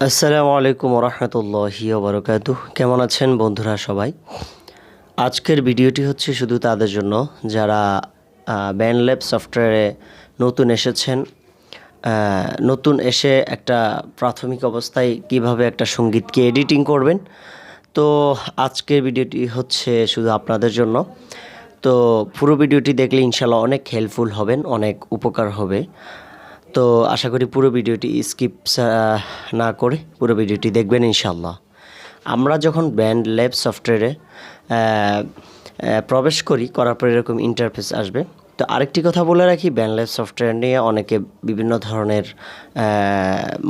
আসসালামু আলাইকুম রহমতুল্লাহি ওবরকাতু কেমন আছেন বন্ধুরা সবাই? আজকের ভিডিওটি হচ্ছে শুধু তাদের জন্য, যারা ব্যান্ডল্যাব সফটওয়্যারে নতুন এসেছেন নতুন এসে একটা প্রাথমিক অবস্থায় কীভাবে একটা সঙ্গীতকে এডিটিং করবেন। তো আজকের ভিডিওটি হচ্ছে শুধু আপনাদের জন্য। তো পুরো ভিডিওটি দেখলে ইনশাল্লাহ অনেক হেল্পফুল হবেন, অনেক উপকার হবে। তো আশা করি পুরো ভিডিওটি স্কিপ না করে পুরো ভিডিওটি দেখবেন ইনশাল্লাহ আমরা যখন ব্যান্ড ল্যাব সফটওয়্যারে প্রবেশ করি, করার পর এরকম ইন্টারফেস আসবে। তো আরেকটি কথা বলে রাখি, ব্যান্ড ল্যাব সফটওয়্যার নিয়ে অনেকে বিভিন্ন ধরনের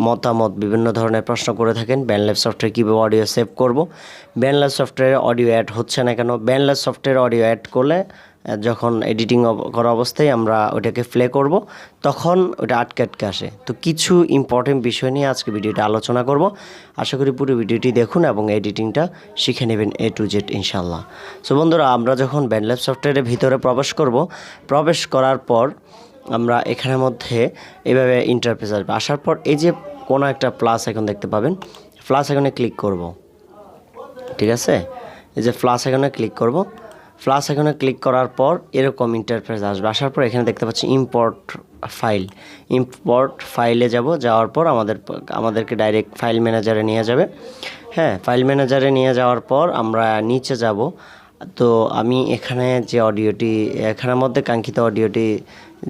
মতামত, বিভিন্ন ধরনের প্রশ্ন করে থাকেন, ব্যান্ড ল্যাব সফটওয়্যার কীভাবে অডিও সেভ করব? ব্যান্ড ল্যাব সফটওয়্যারে অডিও অ্যাড হচ্ছে না কেন? ব্যান্ড ল্যাব সফটওয়্যারে অডিও অ্যাড করলে যখন এডিটিং করা অবস্থায় আমরা ওটাকে প্লে করব, তখন ওটা আটকে আটকে আসে। তো কিছু ইম্পর্টেন্ট বিষয় নিয়ে আজকে ভিডিওটা আলোচনা করব। আশা করি পুরো ভিডিওটি দেখুন এবং এডিটিংটা শিখে নেবেন এ টু জেড ইনশাল্লাহ সো বন্ধুরা, আমরা যখন ব্যান্ডল্যাব সফটওয়্যারের ভিতরে প্রবেশ করব, প্রবেশ করার পর আমরা এখানের মধ্যে এভাবে ইন্টারফেস আসবে। আসার পর এই যে কোনো একটা প্লাস এখন দেখতে পাবেন। প্লাস এখানে ক্লিক করব। ঠিক আছে? এই যে ফ্লাস এখানে ক্লিক করব। ফ্লাস এখানে ক্লিক করার পর এরকম ইন্টারফেস আসবে। আসার পর এখানে দেখতে পাচ্ছি ইম্পোর্ট ফাইল ইম্পোর্ট ফাইলে যাব, যাওয়ার পর আমাদের আমাদেরকে ডাইরেক্ট ফাইল ম্যানেজারে নিয়ে যাবে। হ্যাঁ ফাইল ম্যানেজারে নিয়ে যাওয়ার পর আমরা নিচে যাব। তো আমি এখানে যে অডিওটি এখানের মধ্যে কাঙ্ক্ষিত অডিওটি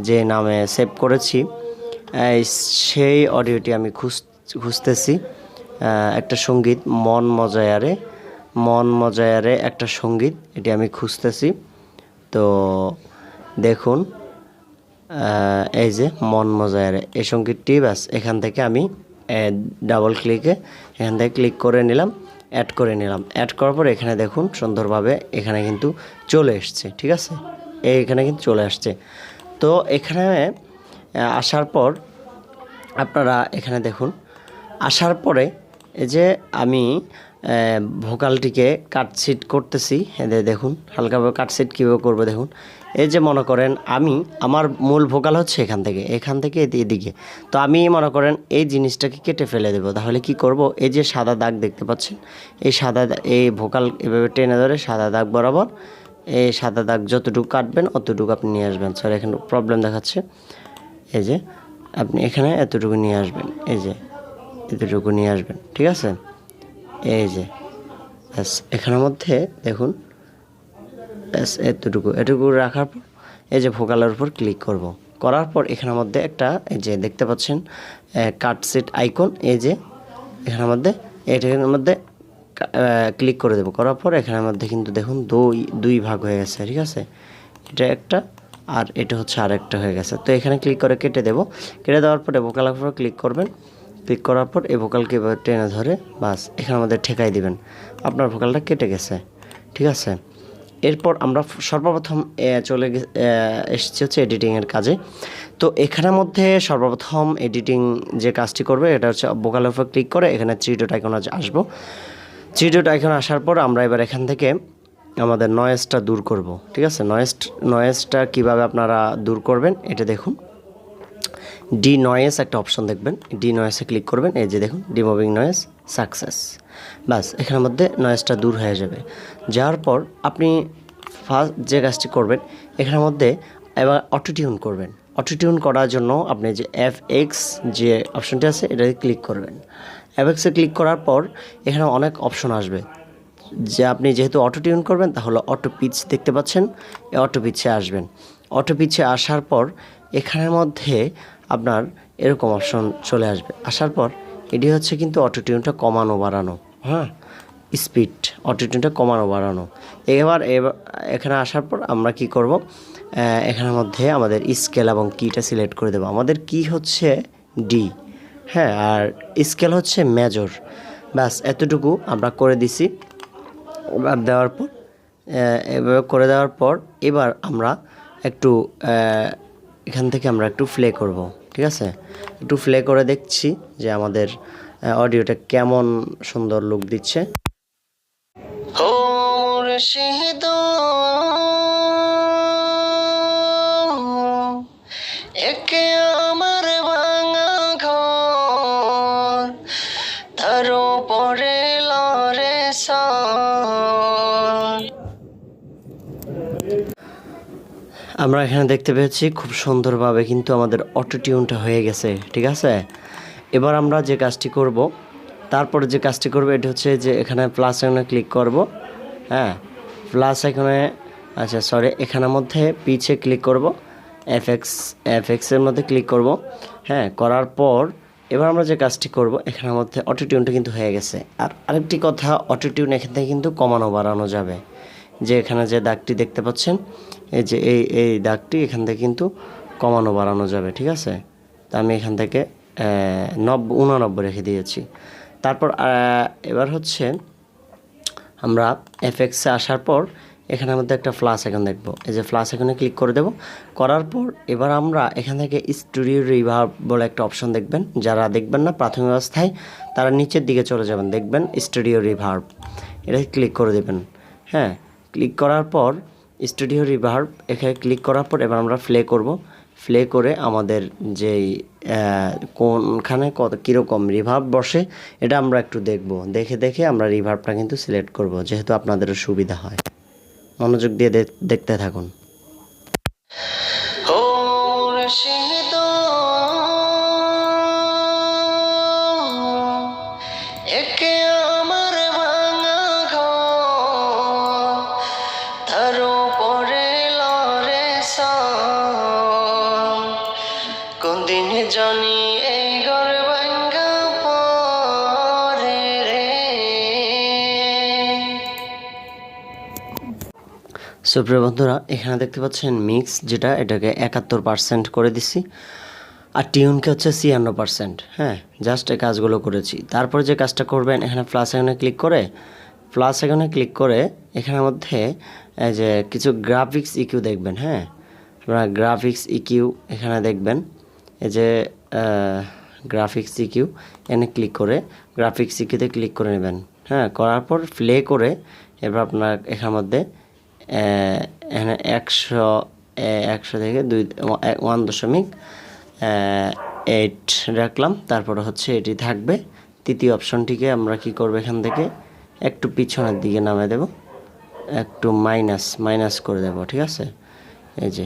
যে নামে সেভ করেছি সেই অডিওটি আমি খুঁজ, খুঁজতেছি একটা সংগীত মন মজায়ারে। মন মজায়ারে একটা সংগীত, এটি আমি খুঁজতেছি। তো দেখুন এই যে মন মজায়ারে, এই সঙ্গীতটি ব্যাস, এখান থেকে আমি ডাবল ক্লিকে এখান থেকে ক্লিক করে নিলাম অ্যাড করে নিলাম। অ্যাড করার পর এখানে দেখুন, সুন্দরভাবে এখানে কিন্তু চলে এসছে, ঠিক আছে? এই এখানে কিন্তু চলে আসছে। তো এখানে আসার পর আপনারা এখানে দেখুন, আসার পরে এই যে আমি ভোকালটিকে কাটসিট করতেছি। এদের দেখুন হালকাভাবে কাটসিট কীভাবে করব দেখুন। এই যে মনে করেন আমি, আমার মূল ভোকাল হচ্ছে এখান থেকে এখান থেকে এদি- এদিকে। তো আমি মনে করেন এই জিনিসটাকে কেটে ফেলে দেবো। তাহলে কি করব? এই যে সাদা দাগ দেখতে পাচ্ছেন, এই সাদা এই ভোকাল এভাবে টেনে ধরে সাদা দাগ বরাবর এই সাদা দাগ যতটুকু কাটবেন, অতটুকু আপনি নিয়ে আসবেন। স্যার এখানে প্রবলেম দেখাচ্ছে। এই যে আপনি এখানে এতটুকু নিয়ে আসবেন, এই যে এতটুকু নিয়ে আসবেন, ঠিক আছে? এই যে, ব্যাস, এখানের মধ্যে দেখুন, ব্যাস, এতটুকু, এটুকু রাখার পর, এই যে ভোকালের উপর ক্লিক করব। করার পর এখানের মধ্যে একটা, এই যে দেখতে পাচ্ছেন কাট সেট আইকন এই যে এখানের মধ্যে, এটার মধ্যে ক্লিক করে দেবো। করার পর এখানের মধ্যে কিন্তু দেখুন দুই দুই ভাগ হয়ে গেছে, ঠিক আছে? এটা একটা আর এটা হচ্ছে আরেকটা হয়ে গেছে। তো এখানে ক্লিক করে কেটে দেবো। কেটে দেওয়ার পরে ভোকালের উপর ক্লিক করবেন। ক্লিক করার পর এই ভোকালকে এবার টেনে ধরে বাস, এখানে আমাদের ঠেকাই দিবেন। আপনার ভোকালটা কেটে গেছে, ঠিক আছে? এরপর আমরা সর্বপ্রথম চলে এসেছি হচ্ছে এডিটিংয়ের কাজে। তো এখানের মধ্যে সর্বপ্রথম এডিটিং যে কাজটি করবে, এটা হচ্ছে ভোকালের উপর ক্লিক করে এখানে থ্রি ডট আইকন আসব। থ্রি ডট আইকন আসার পর আমরা এবার এখান থেকে আমাদের নয়েজটা দূর করব, ঠিক আছে? নয়েজ, নয়েজটা কীভাবে আপনারা দূর করবেন, এটা দেখুন। ডি নয়েস একটা অপশন দেখবেন। ডি নয়েসে ক্লিক করবেন, এই যে দেখুন ডিমুভিং নয়েস সাকসেস বাস এখানের মধ্যে নয়েসটা দূর হয়ে যাবে। যাওয়ার পর আপনি ফার্স্ট যে কাজটি করবেন, এখানের মধ্যে এবার অটোটিউন করবেন। অটোটিউন করার জন্য আপনি যে এফ এক্স যে অপশনটি আছে, এটাতে ক্লিক করবেন। এফ এক্সে ক্লিক করার পর এখানে অনেক অপশন আসবে। যে আপনি যেহেতু অটো টিউন করবেন, তাহলে অটো পিচ দেখতে পাচ্ছেন অটো পিচে আসবেন। অটো পিচে আসার পর এখানের মধ্যে আপনার এরকম অপশন চলে আসবে। আসার পর এটি হচ্ছে কিন্তু অটোটিউনটা কমানো, বাড়ানো। হ্যাঁ? স্পিড অটোটিউনটা কমানো, বাড়ানো। এবার এখানে আসার পর আমরা কি করব? এখানের মধ্যে আমাদের স্কেল এবং কিটা সিলেক্ট করে দেবো। আমাদের কি হচ্ছে ডি হ্যাঁ আর স্কেল হচ্ছে মেজর ব্যাস, এতটুকু আমরা করে দিছি। দেওয়ার পর এভাবে করে দেওয়ার পর এবার আমরা একটু এখান থেকে আমরা একটু প্লে করব, ঠিক আছে? একটু প্লে করে দেখছি যে আমাদের অডিওটা কেমন সুন্দর লুক দিচ্ছে। আমরা এখানে দেখতে পেয়েছি খুব সুন্দরভাবে কিন্তু আমাদের অটো টিউনটা হয়ে গেছে, ঠিক আছে? এবার আমরা যে কাজটি করব, তারপরে যে কাজটি করব, এটা হচ্ছে যে এখানে প্লাস আইকনে ক্লিক করব হ্যাঁ? প্লাস আইকনে আচ্ছা সরি এখানের মধ্যে পিছে ক্লিক করব এফএক্স এফএক্সের মধ্যে ক্লিক করব হ্যাঁ? করার পর এবার আমরা যে কাজটি করব, এখানের মধ্যে অটো টিউনটা কিন্তু হয়ে গেছে। আর আরেকটি কথা অটো টিউন এখান থেকে কিন্তু কমানো বাড়ানো যাবে। যে এখানে যে দাগটি দেখতে পাচ্ছেন এই যে এই এই দাগটি এখান থেকে কিন্তু কমানো বাড়ানো যাবে, ঠিক আছে? তা আমি এখান থেকে নব্বই উননব্বই রেখে দিয়েছি। তারপর এবার হচ্ছে আমরা এফএক্সে আসার পর এখানের মধ্যে একটা ফ্লাস এখন দেখব। এই যে ফ্লাস এখানে ক্লিক করে দেব। করার পর এবার আমরা এখান থেকে স্টুডিও রিভার্ব বলে একটা অপশন দেখবেন। যারা দেখবেন না প্রাথমিক অবস্থায়, তারা নিচের দিকে চলে যাবেন। দেখবেন স্টুডিও রিভার্ব এটা ক্লিক করে দেবেন। হ্যাঁ ক্লিক করার পর স্টুডিও রিভার্ব, এখানে ক্লিক করার পর এবার আমরা ফ্লে করব। ফ্লে করে আমাদের যেই কোনখানে কত, কীরকম রিভার্ব বসে, এটা আমরা একটু দেখব। দেখে দেখে আমরা রিভার্বটা কিন্তু সিলেক্ট করব, যেহেতু আপনাদেরও সুবিধা হয়। মনোযোগ দিয়ে দেখ- দেখতে থাকুন। সুপ্রিয় বন্ধুরা, এখানে দেখতে পাচ্ছেন মিক্স যেটা এটাকে একাত্তর পার্সেন্ট করে দিছি। আর টিউনকে হচ্ছে ছিয়ান্ন পার্সেন্ট হ্যাঁ জাস্ট এই কাজগুলো করেছি। তারপর যে কাজটা করবেন, এখানে প্লাস এখানে ক্লিক করে প্লাস এখানে ক্লিক করে, এখানের মধ্যে এই যে কিছু গ্রাফিক্স ইকিউ দেখবেন হ্যাঁ আপনারা গ্রাফিক্স ইকিউ এখানে দেখবেন। এই যে গ্রাফিক্স ইকিউ এনে ক্লিক করে গ্রাফিক্স ইকিউতে ক্লিক করে নেবেন হ্যাঁ করার পর প্লে করে, এবার আপনার এখানের মধ্যে এখানে একশো একশো থেকে দুই, ওয়ান দশমিক এইট রাখলাম। তারপরে হচ্ছে এটি থাকবে। তৃতীয় অপশনটিকে আমরা কি করব এখান থেকে? একটু পিছনের দিকে নামে দেব। একটু মাইনাস মাইনাস করে দেব, ঠিক আছে? এই যে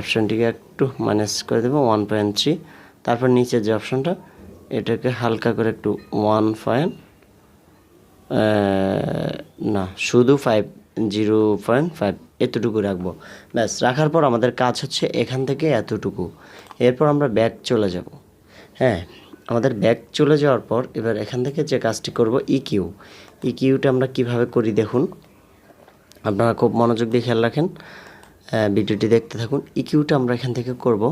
অপশনটিকে একটু মাইনাস করে দেবো ওয়ান পয়েন্ট থ্রি তারপর নিচের যে অপশনটা, এটাকে হালকা করে একটু ওয়ান পয়েন্ট না, শুধু ফাইভ জিরো পয়েন্ট ফাইভ, এতটুকু রাখব। ব্যাস, রাখার পর আমাদের কাজ হচ্ছে এখান থেকে এতটুকু। এরপর আমরা ব্যাক চলে যাব। হ্যাঁ আমাদের ব্যাক চলে যাওয়ার পর এবার এখান থেকে যে কাজটি করব ইকিউ ইকিউটা আমরা কীভাবে করি দেখুন। আপনারা খুব মনোযোগ দিয়ে খেয়াল রাখেন। ভিডিওটি দেখতে থাকুন। ইকিউটা আমরা এখান থেকে করব।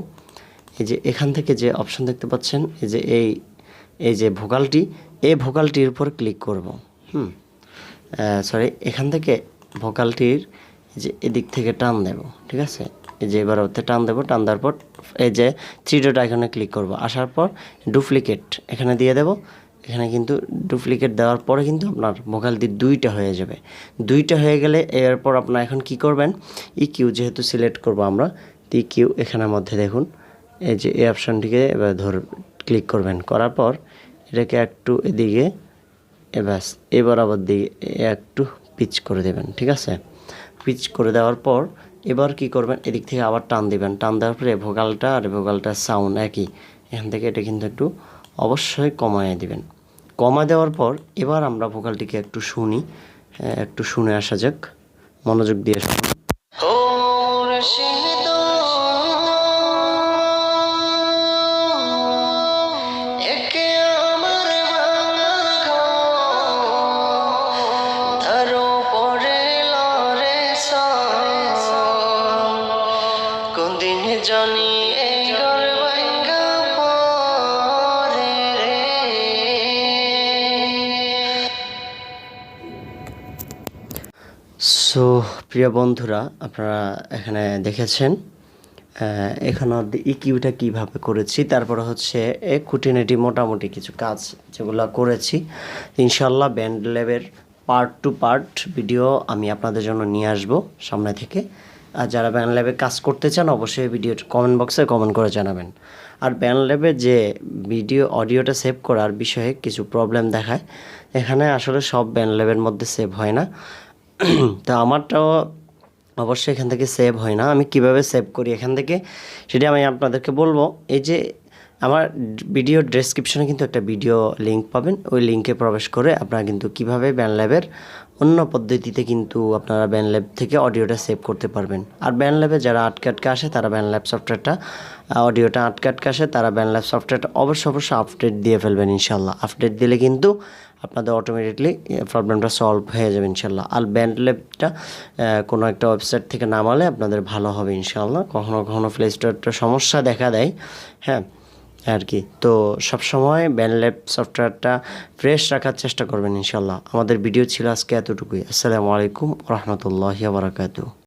এই যে এখান থেকে যে অপশন দেখতে পাচ্ছেন, এই যে এই এই যে ভোকালটি এই ভোকালটির উপর ক্লিক করব। হুম সরি এখান থেকে ভোকালটির যে এদিক থেকে টান দেব, ঠিক আছে? এই যে এবার ওতে টান দেবো, টান দেওয়ার পর এই যে থ্রি ডট আইকনে ক্লিক করব। আসার পর ডুপ্লিকেট এখানে দিয়ে দেব। এখানে কিন্তু ডুপ্লিকেট দেওয়ার পরে কিন্তু আপনার ভোকালটি দুইটা হয়ে যাবে। দুইটা হয়ে গেলে এরপর আপনার এখন কি করবেন? ই কিউ যেহেতু সিলেক্ট করব আমরা, তো ই কিউ এখানের মধ্যে দেখুন, এই যে এই অপশানটিকে এবার ধর, ক্লিক করবেন। করার পর এটাকে একটু এদিকে, এবার এবার আবার দিয়ে একটু পিচ করে দেবেন ঠিক আছে? পিচ করে দেওয়ার পর এবার কি করবেন? এদিক থেকে আবার টান দিবেন। টান দেওয়ার পরে ভোকালটা আর ভোগালটার সাউন্ড একই। এখান থেকে এটা কিন্তু একটু অবশ্যই কমায় দিবেন। কমা দেওয়ার পর এবার আমরা ভোকালটিকে একটু শুনি হ্যাঁ, একটু শুনে আসা যাক। মনোযোগ দিয়ে শুনুন। সো প্রিয় বন্ধুরা, আপনারা এখানে দেখেছেন এখানে ইকিউটা কীভাবে করেছি, তারপরে হচ্ছে এ খুঁটিনাটি মোটামুটি কিছু কাজ যেগুলো করেছি। ইনশাল্লাহ ব্যান্ড ল্যাবের পার্ট টু পার্ট ভিডিও আমি আপনাদের জন্য নিয়ে আসব সামনে থেকে। আর যারা ব্যান্ড ল্যাবে কাজ করতে চান, অবশ্যই ভিডিও কমেন্ট বক্সে কমেন্ট করে জানাবেন। আর ব্যান্ড ল্যাবে যে ভিডিও অডিওটা সেভ করার বিষয়ে কিছু প্রবলেম দেখায়, এখানে আসলে সব ব্যান্ড ল্যাবের মধ্যে সেভ হয় না। তো আমারটাও অবশ্যই এখান থেকে সেভ হয় না। আমি কীভাবে সেভ করি এখান থেকে, সেটা আমি আপনাদেরকে বলব। এই যে আমার ভিডিও ডেসক্রিপশনে কিন্তু একটা ভিডিও লিংক পাবেন। ওই লিঙ্কে প্রবেশ করে আপনারা কিন্তু কীভাবে ব্যান ল্যাবের অন্য পদ্ধতিতে কিন্তু আপনারা ব্যান ল্যাব থেকে অডিওটা সেভ করতে পারবেন। আর ব্যান ল্যাবে যারা আটকে আটকে আসে, তারা ব্যান ল্যাব সফটওয়্যারটা অডিওটা আটকে আটকে আসে, তারা ব্যান ল্যাব সফটওয়্যারটা অবশ্যই অবশ্যই আপডেট দিয়ে ফেলবেন ইনশাল্লাহ আপডেট দিলে কিন্তু আপনাদের অটোমেটিকলি প্রবলেমটা সলভ হয়ে যাবে ইনশাল্লাহ আর ব্যান্ড ল্যাবটা কোনো একটা ওয়েবসাইট থেকে নামালে আপনাদের ভালো হবে ইনশাল্লাহ কখনো কখনো প্লে স্টোরটা সমস্যা দেখা দেয় হ্যাঁ আর কি। তো সবসময় ব্যান্ড ল্যাব সফটওয়্যারটা ফ্রেশ রাখার চেষ্টা করবেন ইনশাল্লাহ আমাদের ভিডিও ছিল আজকে এতটুকুই। আসসালামু আলাইকুম রহমতুল্লাহ বারাকাতু